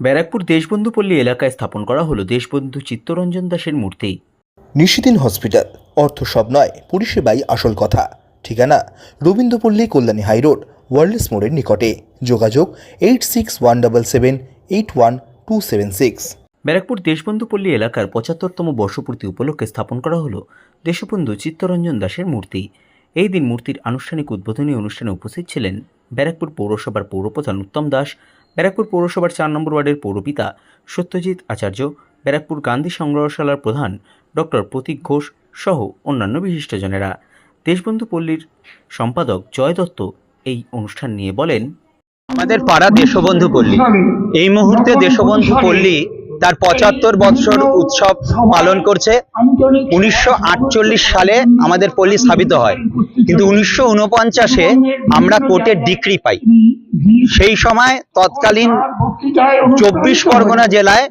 ব্যারাকপুর দেশবন্ধু পল্লী এলাকায় স্থাপন করা হলো দেশবন্ধু চিত্তরঞ্জন দাসের মূর্তি। নিশিদিন হসপিটাল অর্থ সব নয় পরিষেবাই আসল কথা। ঠিকানা রবীন্দ্রপল্লী কল্যাণী হাইরোড ওয়ার্ল্ডস মোড়ের নিকটে। যোগাযোগ eight six one double seven eight one two seven six. Barrackpore Deshbandhu Palli এলাকার পঁচাত্তরতম বর্ষপূর্তি উপলক্ষে স্থাপন করা হলো দেশবন্ধু চিত্তরঞ্জন দাসের মূর্তি। এই দিন মূর্তির আনুষ্ঠানিক উদ্বোধনী অনুষ্ঠানে উপস্থিত ছিলেন ব্যারাকপুর পৌরসভার পৌরপ্রধান উত্তম দাস ব্যারাকপুর পৌরসভার চার নম্বর ওয়ার্ডের পৌরপিতা সত্যজিৎ আচার্য, ব্যারাকপুর গান্ধী সংগ্রহশালার প্রধান ডক্টর প্রতীক ঘোষ সহ অন্যান্য বিশিষ্টজনেরা। দেশবন্ধু পল্লীর সম্পাদক জয় দত্ত এই অনুষ্ঠান নিয়ে বলেন, আমাদের পাড়া দেশবন্ধু পল্লী। এই মুহূর্তে দেশবন্ধু পল্লী তার পঁচাত্তর বৎসর উৎসব পালন করছে। উনিশশো আটচল্লিশ সালে আমাদের পল্লী স্থাপিত হয়। কিন্তু উনিশশো উনপঞ্চাশে আমরা কোর্টে ডিক্রি পাই। সেই সময় তৎকালীন চব্বিশ পরগনা জেলায়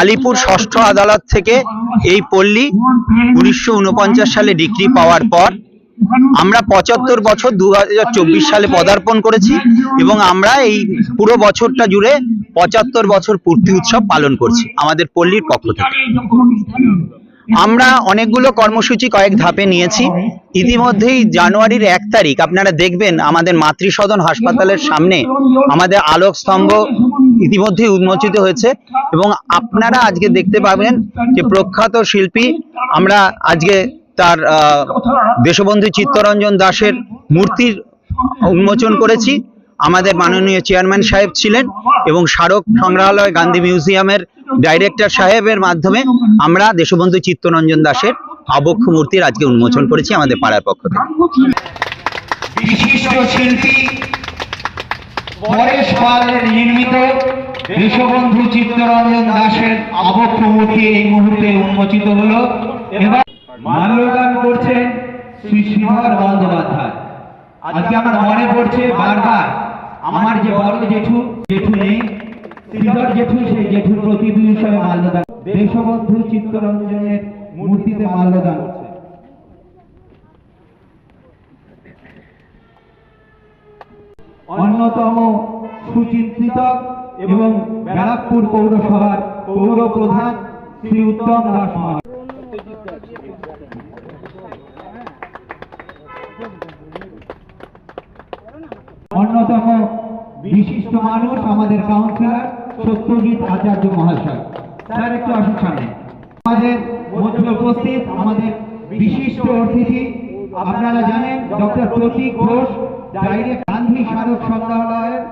আলিপুর ষষ্ঠ আদালত থেকে এই পল্লী উনিশশো উনপঞ্চাশ সালে ডিক্রি পাওয়ার পর আমরা পঁচাত্তর বছর দু হাজার চব্বিশ সালে পদার্পণ করেছি এবং আমরা এই পুরো বছরটা জুড়ে পঁচাত্তর বছর পূর্তি উৎসব পালন করছি, আমাদের পল্লীর পক্ষ থেকে। আমরা অনেকগুলো কর্মসূচি কয়েক ধাপে নিয়েছি। ইতিমধ্যেই জানুয়ারির এক তারিখ, আপনারা দেখবেন আমাদের মাতৃসদন হাসপাতালের সামনে আমাদের আলোক স্তম্ভ ইতিমধ্যেই উন্মোচিত হয়েছে এবং আপনারা আজকে দেখতে পাবেন যে প্রখ্যাত শিল্পী, আমরা আজকে তার দেশবন্ধু চিত্তরঞ্জন দাসের মূর্তির উন্মোচন করেছি। আমাদের মাননীয় চেয়ারম্যান সাহেব ছিলেন এবং স্মারক সংগ্রহালয় গান্ধী মিউজিয়ামের ডাইরেক্টর সাহেবের মাধ্যমে আমরা দেশবন্ধু চিত্তরঞ্জন দাসের আবক্ষ মূর্তির আজকে উন্মোচন করেছি আমাদের পাড়ার পক্ষ থেকে। নির্মিত চিত্তরঞ্জন দাসের আবক্ষ মূর্তি এই মুহূর্তে উন্মোচিত হলো। এবার মাল্যদান করছেন শ্রী শ্রীধর বন্দ্যোপাধ্যায়। আজকে আমার মনে পড়ছে বারবার আমার যে বড় জেঠু জেঠু নেই, শ্রীধর জেঠু, সেই জেঠুর প্রতি হিসেবে মাল্যদান। দেশবন্ধু চিত্তরঞ্জনের মূর্তিতে মাল্যদান। অন্যতম সুচিন্তিত এবং ব্যারাকপুর পৌরসভার পৌর প্রধান শ্রী উত্তম দাস বিশিষ্ট মানুষ আমাদের কাউন্সিলর সত্যজিৎ আচার্য মহাশয়। স্যার, একটু আসুন সামনে। আমাদের মধ্যে উপস্থিত আমাদের বিশিষ্ট অতিথি, আপনারা জানেন, ডক্টর প্রতীক ঘোষ, ডাইরেক্ট গান্ধী স্মারক সংগ্রহালয়ের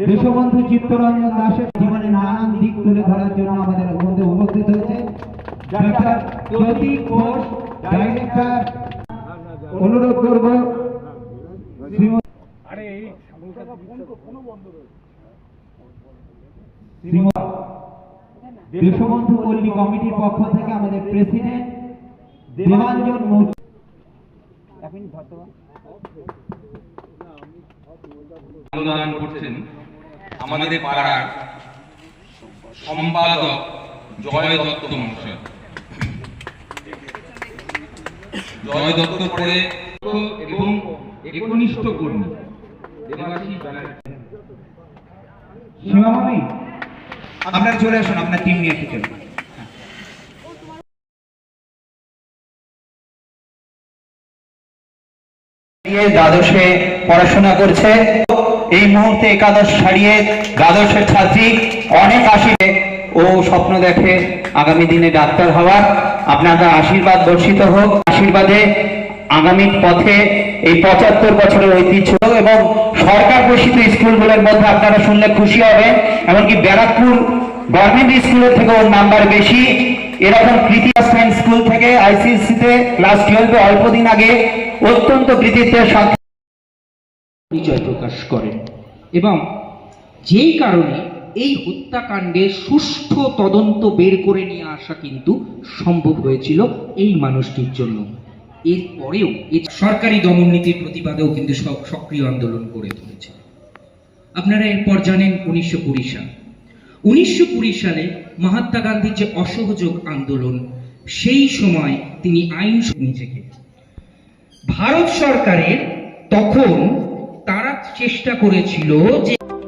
দেশবন্ধু চিত্তরঞ্জন দাসের জীবনের নানান দিক তুলে ধরার জন্য আমাদের মধ্যে উপস্থিত হয়েছে। ডক্টর প্রতীক ঘোষ, ডাইরেক্টর, অনুরোধ করব দেশবন্ধু পল্লী কমিটির পক্ষ থেকে আমাদের প্রেসিডেন্ট দেবাঞ্জন মূর্তি। অনুদান করছেন আমাদের পাড়ার সম্পাদক জয় দত্ত মহাশয়। জয় দত্ত পরে এবং একনিষ্ঠ কর্মী ব্যানার্জি। সীমামণি আপনার চলে আসুন, আপনার টিম নিয়ে একটু চলুন দ্বাদশে পড়াশোনা করছে। এই মুহূর্তে একাদশ ছাড়িয়ে দ্বাদশের ছাত্রী অনেক আশীর্বাদ ও স্বপ্ন দেখে আগামী দিনে ডাক্তার হওয়ার। আপনাদের আশীর্বাদ বর্ষিত হোক। আশীর্বাদে আগামী পথে এই পঁচাত্তর বছরের ঐতিহ্য এবং সরকার ঘোষিত স্কুলগুলোর মধ্যে আপনারা শুনলে খুশি হবেন, এমনকি ব্যারাকপুর গভর্নমেন্ট স্কুলের থেকে ওর নাম্বার বেশি। এরকম কৃতি স্কুল থেকে আইসিএসসি তে ক্লাস টুয়েলভে অল্প দিন আগে অত্যন্ত কৃতিত্বের সাথে পরিচয় প্রকাশ করেন এবং যেই কারণে এই হত্যাকাণ্ডে সুষ্ঠু তদন্ত বের করে নিয়ে আসা কিন্তু সম্ভব হয়েছিল এই মানুষটির জন্য। এরপরেও এ সরকারি দমননীতির প্রতিবাদেও কিন্তু সক্রিয় আন্দোলন করে তুলেছে। আপনারা এরপর জানেন উনিশশো কুড়ি সাল। উনিশশো কুড়ি সালে মহাত্মা গান্ধীর যে অসহযোগ আন্দোলন, সেই সময় তিনি আইন নিজেকে। ভারত সরকারের তখন তারা চেষ্টা করেছিল যে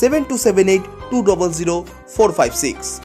seven two seven eight two double zero four five six